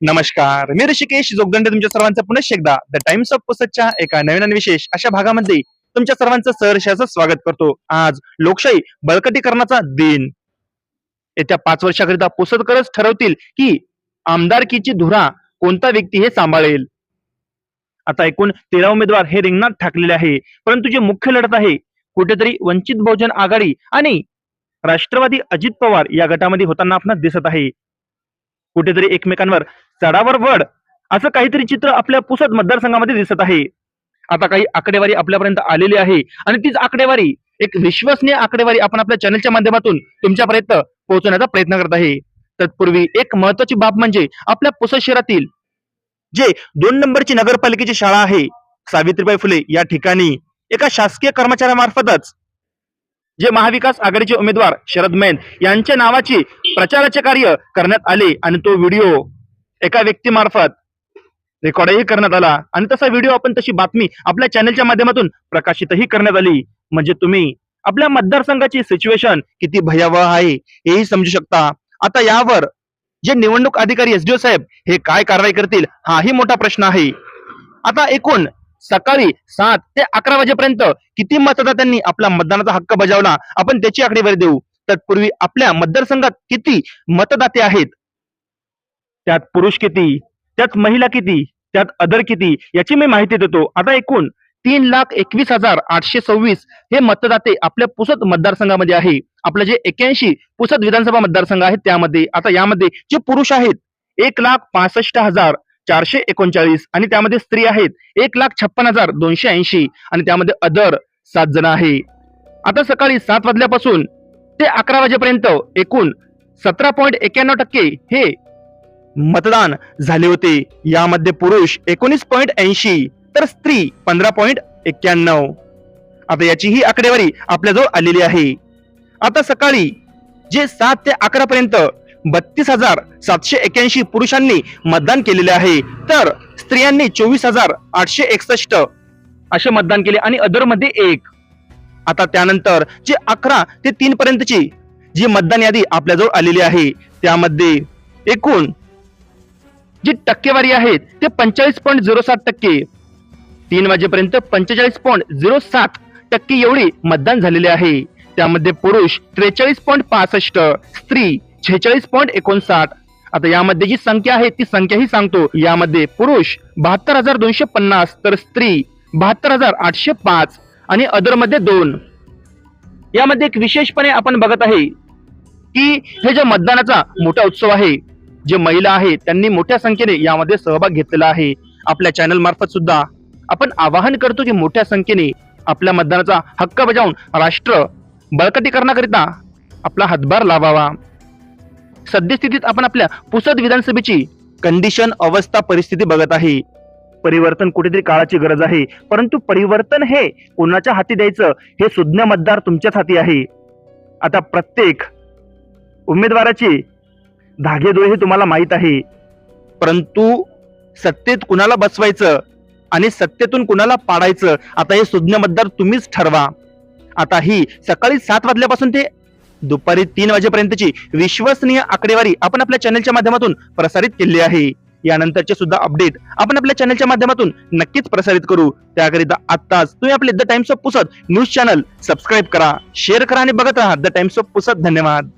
नमस्कार. मी ऋषिकेश जोगदंडे तुमच्या सर्वांचं पुनश्च एकदा द टाइम्स ऑफ पुसतच्या एका नवीन आणि विशेष अशा भागामध्ये तुमच्या सर्वांचं सहर्षाचं स्वागत करतो. आज लोकशाही बळकटीकरणाचा दिन. येत्या पाच वर्षाकरिता पुसतकरच ठरवतील की आमदारकीची धुरा कोणता व्यक्ती हे सांभाळेल? आता एकूण तेरा उमेदवार हे रिंगणात ठाकलेले आहे. परंतु जे मुख्य लढत आहे कुठेतरी वंचित बहुजन आघाडी आणि राष्ट्रवादी अजित पवार या गटामध्ये होताना आपणास दिसत आहे. कुठेतरी एकमेकांवर चढावर वड असं काहीतरी चित्र आपल्या पुसद मतदारसंघामध्ये दिसत आहे. आता काही आकडेवारी आपल्यापर्यंत आलेली आहे आणि तीच आकडेवारी एक विश्वसनीय आकडेवारी आपण आपल्या चॅनलच्या माध्यमातून तुमच्यापर्यंत पोहोचवण्याचा प्रयत्न करत आहे. तत्पूर्वी एक महत्वाची बाब म्हणजे आपल्या पुसद शहरातील जे दोन नंबरची नगरपालिकेची शाळा आहे सावित्रीबाई फुले या ठिकाणी एका शासकीय कर्मचाऱ्यामार्फतच जे महाविकास आघाडीचे उमेदवार शरद मैन यांच्या नावाची प्रचाराचे कार्य करण्यात आले आणि तो व्हिडिओ एका व्यक्तीमार्फत रेकॉर्डही करण्यात आला. आणि तसा व्हिडिओ आपण तशी बातमी आपल्या चॅनलच्या माध्यमातून प्रकाशितही करण्यात आली. म्हणजे तुम्ही आपल्या मतदारसंघाची सिच्युएशन किती भयावह आहे हेही समजू शकता. आता यावर जे निवडणूक अधिकारी एसडीओ साहेब हे काय कारवाई करतील हाही मोठा प्रश्न आहे. आता एकूण सकाळी सात ते अकरा वाजेपर्यंत किती मतदात्यांनी आपला मतदानाचा हक्क बजावला आपण त्याची आकडेवारी देऊ. तत्पूर्वी आपल्या मतदारसंघात किती मतदाते आहेत? त्यात पुरुष किती? त्यात महिला किती? त्यात अदर किती? याची मी माहिती देतो. आता एकूण तीन लाख एकवीस हजार आठशे सव्वीस हे मतदाते आपल्या पुसद मतदारसंघामध्ये आहे. आपलं जे एक्याऐंशी पुसद विधानसभा मतदारसंघ आहे त्यामध्ये आता यामध्ये जे पुरुष आहेत एक लाख पासष्ट हजार चारशे एकोणचाळीस आणि त्यामध्ये स्त्री आहेत एक लाख छप्पन हजार दोनशे ऐंशी आणि त्यामध्ये अदर सात जण आहे. आता सकाळी सात वाजल्यापासून ते अकरा वाजेपर्यंत एकूण सतरा पॉईंट एक्क्याण्णव टक्के हे मतदान झाले होते. यामध्ये पुरुष एकोणीस पॉईंट ऐंशी तर स्त्री पंधरा पॉईंट एक्क्याण्णव. आता याची ही आकडेवारी आपल्याजवळ आलेली आहे. आता सकाळी जे सात ते अकरा पर्यंत बत्तीस हजार सातशे एक्याऐंशी पुरुषांनी मतदान केलेले आहे. तर स्त्रियांनी चोवीस हजार आठशे एकसष्ट असे मतदान केले आणि अदरमध्ये एक. आता त्यानंतर जे अकरा ते तीन पर्यंतची जी मतदान यादी आपल्याजवळ आलेली आहे त्यामध्ये एकूण जी टक्केवारी आहे ते पंचेचाळीस पॉईंट झिरो सात टक्के. तीन वाजेपर्यंत पंचेचाळीस पॉईंट झिरो सात टक्के एवढी मतदान झालेले आहे. त्यामध्ये पुरुष त्रेचाळीस पॉईंट पासष्ट स्त्री छेचाळीस पॉईंट एकोणसाठ. आता यामध्ये जी संख्या आहे ती संख्याही सांगतो. यामध्ये पुरुष बहात्तर हजार दोनशे पन्नास तर स्त्री बहात्तर हजार आठशे पाच आणि अदरमध्ये दोन. यामध्ये एक विशेषपणे आपण बघत आहे की हे जे मतदानाचा मोठा उत्सव आहे जे महिला आहेत त्यांनी मोठ्या संख्येने यामध्ये सहभाग घेतलेला आहे. आपल्या चॅनल मार्फत सुद्धा आपण आवाहन करतो की मोठ्या संख्येने आपल्या मतदानाचा हक्क बजावून राष्ट्र बळकटीकरणाकरिता आपला हातभार लावावा. सद्यस्थितीत आपण आपल्या पुसद विधानसभेची कंडिशन अवस्था परिस्थिती बघत आहे. परिवर्तन कुठेतरी काळाची गरज आहे. परंतु परिवर्तन हे कोणाच्या हाती द्यायचं? हे सुज्ञ मतदार तुमच्याच हाती आहे. आता प्रत्येक उमेदवाराची धागेदोरे हे तुम्हाला माहीत आहे. परंतु सत्तेत कुणाला बसवायचं आणि सत्तेतून कुणाला पाडायचं? आता हे सुज्ञ मतदार तुम्हीच ठरवा. आता ही सकाळी सात वाजल्यापासून ते दुपारी तीन वाजेपर्यंतची विश्वसनीय आकडेवारी आपण आपल्या चॅनलच्या माध्यमातून प्रसारित केली आहे. यानंतरचे सुद्धा अपडेट आपण आपल्या चॅनलच्या माध्यमातून नक्कीच प्रसारित करू. त्याकरिता आत्ताच तुम्ही आपले the Times of Pusad news channel subscribe करा शेअर करा आणि बघत राहा. द टाइम्स ऑफ पुसद धन्यवाद.